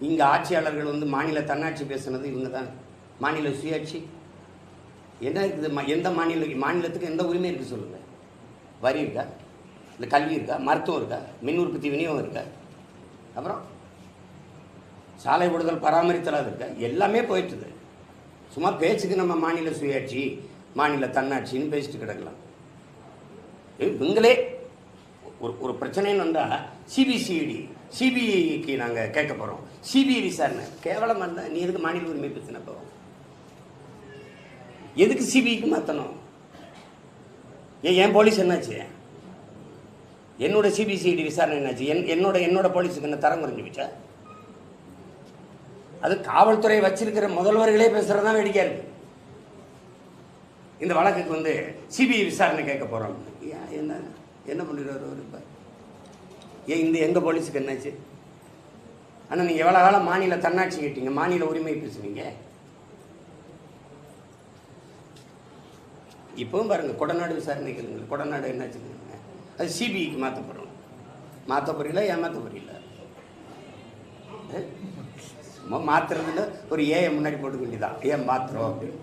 இங்கே ஆட்சியாளர்கள் வந்து மாநில தன்னாட்சி பேசுனது இவங்க தான் மாநில சுயாட்சி. என்ன இருக்குது? எந்த மாநில மாநிலத்துக்கு எந்த உரிமை இருக்குது சொல்லுங்கள் வரி இருக்கா? இந்த கல்வி இருக்கா? மருத்துவம் இருக்கா? மின் உற்பத்தி விநியோகம் இருக்கா? அப்புறம் சாலை விடுதல் பராமரித்தல் அது இருக்கா? எல்லாமே போயிட்டுது. சும்மா பேச்சுக்கு நம்ம மாநில சுயாட்சி மாநில தன்னாட்சின்னு பேசிட்டு கிடக்கலாம். இவங்களே ஒரு ஒரு பிரச்சனைன்னு வந்தால் சிபிசிஐடி சிபிஐக்கு நாங்கள் கேட்க போகிறோம் சிபிஐ விசாரணை. கேவலமாக இருந்தால் நீ எதுக்கு மாநில உரிமை பிரச்சனை பேசினப்போ எதுக்கு சிபிஐக்கு மாற்றணும் ஏன் என் போலீஸ் என்னாச்சு? என்னோட சிபிசிஐடி விசாரணை என்னாச்சு? என் என்னோட என்னோட போலீஸுக்கு என்ன தரம் குறைஞ்சு போச்சா அது காவல்துறை வச்சிருக்கிற முதல்வர்களே பேசுறது தான் வேடிக்கையாக இருக்கு. இந்த வழக்குக்கு வந்து சிபிஐ விசாரணை கேட்க போறோம். ஏன் என்ன? என்ன பண்ணிடுவார் அவர்? இப்போ ஏன் இந்த எங்கள் போலீஸுக்கு என்னாச்சு? ஆனால் நீங்கள் எவ்வளோ காலம் மாநில தன்னாட்சி கேட்டீங்க? மாநில உரிமை பேசுவீங்க இப்போவும் பாருங்கள் கொடநாடு விசாரணை கேளுங்க கொடநாடு என்னாச்சுங்க அது சிபிஐக்கு மாற்ற போகிறோம் மாற்ற போகிறீங்களா ஏமாற்ற போறீங்களா சும்மா மாத்துறதுல ஒரு ஏஐ முன்னாடி போட்டுக்க வேண்டியதான் ஏன் மாத்துறோம் அப்படின்னு.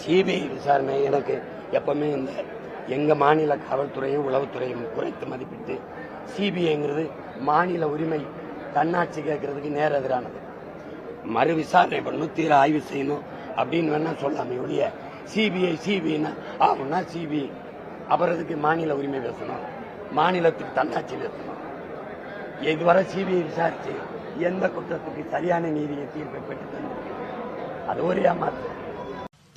சிபிஐ விசாரணை எனக்கு எப்பவுமே இந்த எங்க மாநில காவல்துறையும் உளவுத்துறையும் குறைத்து மதிப்பிட்டு சிபிஐங்கிறது மாநில உரிமை தன்னாட்சி கேட்கறதுக்கு நேர எதிரானது. மறு விசாரணை பண்ணணும் தீர ஆய்வு செய்யணும் அப்படின்னு வேணா சொல்லாமே ஒழிய சிபிஐ சிபிஐனா ஆகும்னா சிபிஐ அப்புறத்துக்கு மாநில உரிமை பேசணும்? மாநிலத்துக்கு தன்னாட்சி பேசணும். இதுவரை சிபிஐ விசாரிச்சு எந்த குற்றத்துக்கு சரியான நீதியை தீர்ப்பை பெற்று தந்திருக்கு? அது ஒரு ஏமாற்று.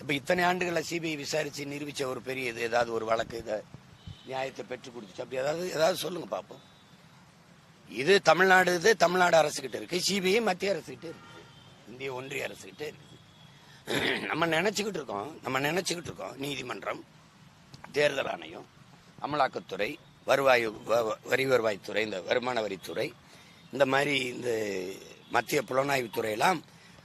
இப்ப இத்தனை ஆண்டுகளை சிபிஐ விசாரிச்சு நிரூபிச்ச ஒரு பெரிய இது ஏதாவது ஒரு வழக்கு இதை நியாயத்தை பெற்றுக் கொடுத்துச்சு. அப்படி ஏதாவது ஏதாவது சொல்லுங்க பாப்போம். இது தமிழ்நாடு இது தமிழ்நாடு அரசு கிட்ட இருக்கு சிபிஐ மத்திய அரசு கிட்ட இருக்கு இந்திய ஒன்றிய அரசு கிட்ட இருக்கு. நம்ம நினைச்சுக்கிட்டு இருக்கோம் நம்ம நினைச்சுக்கிட்டு இருக்கோம் நீதிமன்றம் தேர்தல் ஆணையம் அமலாக்கத்துறை வருவாய் வ- வரி வருவாய்த்துறை இந்த வருமான வரித்துறை இந்த மாதிரி இந்த மத்திய புலனாய்வுத்துறையெல்லாம்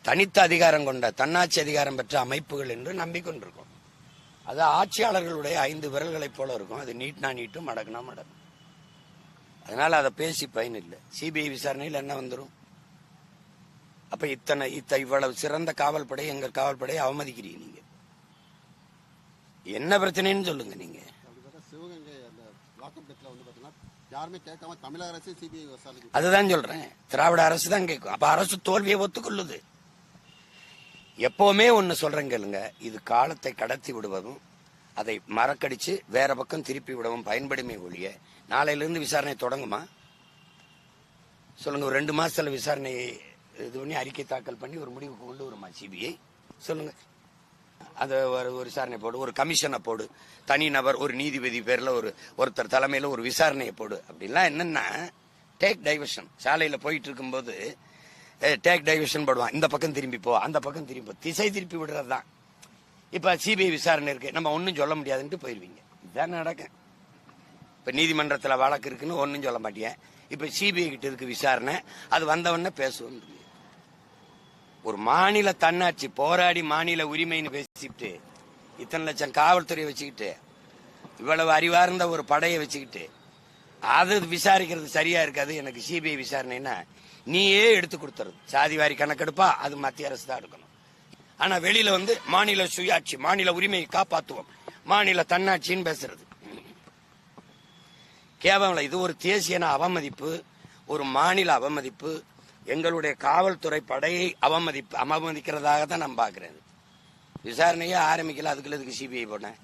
தனித்த அதிகாரம் கொண்ட தன்னாட்சி அதிகாரம் பெற்ற அமைப்புகள் என்று நம்பிக்கொண்டிருக்கோம். அது ஆட்சியாளர்களுடைய ஐந்து விரல்களைப் போல இருக்கும். அது நீட்னா நீட்டும் மடக்குனா மடக்கும். அதனால அதை பேசி பயன் இல்லை. சிபிஐ விசாரணையில் என்ன வந்துடும் அப்ப இத்தனை இத்த இவ்வளவு சிறந்த காவல்படை எங்க காவல்படையை அவமதிக்கிறீங்க நீங்க? என்ன பிரச்சனைன்னு சொல்லுங்க நீங்க. அதுதான் சொல்றேன். திராவிட அரசு தான் கேட்கும். அப்ப அரசு தோல்வியை ஒத்துக்கொள்ளுது. எப்பவுமே ஒன்னு சொல்றேன் இல்லைங்க இது காலத்தை கடத்தி விடுவதும் அதை மறக்கடிச்சு வேற பக்கம் திருப்பி விடவும் பயன்படுமே ஒழிய நாளையிலேருந்து விசாரணை தொடங்குமா? சொல்லுங்க ஒரு ரெண்டு மாசத்துல விசாரணை இது பண்ணி அறிக்கை தாக்கல் பண்ணி ஒரு முடிவுக்கு கொண்டு வருமா சிபிஐ? சொல்லுங்க. அதை ஒரு ஒரு விசாரணை போடு ஒரு கமிஷனை போடு. தனி நபர் ஒரு நீதிபதி பேர்ல ஒரு ஒருத்தர் தலைமையில ஒரு விசாரணையை போடு. அப்படிலாம் என்னன்னா டேக் டைவர்ஷன் சாலையில போயிட்டு இருக்கும்போது டேக் டைவர்ஷன் போடுவான். இந்த பக்கம் திரும்பி போ அந்த பக்கம் திரும்பி போ. திசை திருப்பி விடுறது தான் இப்போ சிபிஐ விசாரணை இருக்கு. நம்ம ஒன்றும் சொல்ல முடியாதுன்ட்டு போயிருவீங்க. இதுதான் நடக்கும். இப்போ நீதிமன்றத்தில் வழக்கு இருக்குன்னு ஒன்றும் சொல்ல மாட்டேன் இப்போ சிபிஐ கிட்ட இருக்கு விசாரணை. அது வந்தவொடனே பேசுவோம். ஒரு மாநில தன்னாட்சி போராடி மாநில உரிமைன்னு பேசிக்கிட்டு இத்தனை லட்சம் காவல்துறையை வச்சுக்கிட்டு இவ்வளவு அறிவார்ந்த ஒரு படையை வச்சுக்கிட்டு அது விசாரிக்கிறது சரியா இருக்காது. எனக்கு சிபிஐ விசாரணைன்னா நீயே எடுத்து கொடுத்துறது. சாதி வாரி கணக்கெடுப்பா அது மத்திய அரசு தான் எடுக்கணும். ஆனா வெளியில வந்து மாநில சுயாட்சி மாநில உரிமையை காப்பாத்துவோம். மாநில தன்னாட்சின்னு பேசுறது. கேவலம் இது ஒரு தேசியன அவமதிப்பு ஒரு மாநில அவமதிப்பு. எங்களுடைய காவல்துறை படையை அவமதிப்பு அவமதிக்கிறதாக தான் நான் பாக்குறேன் விசாரணையே ஆரம்பிக்கல அதுக்குள்ள இதுக்கு சிபிஐ போனேன்?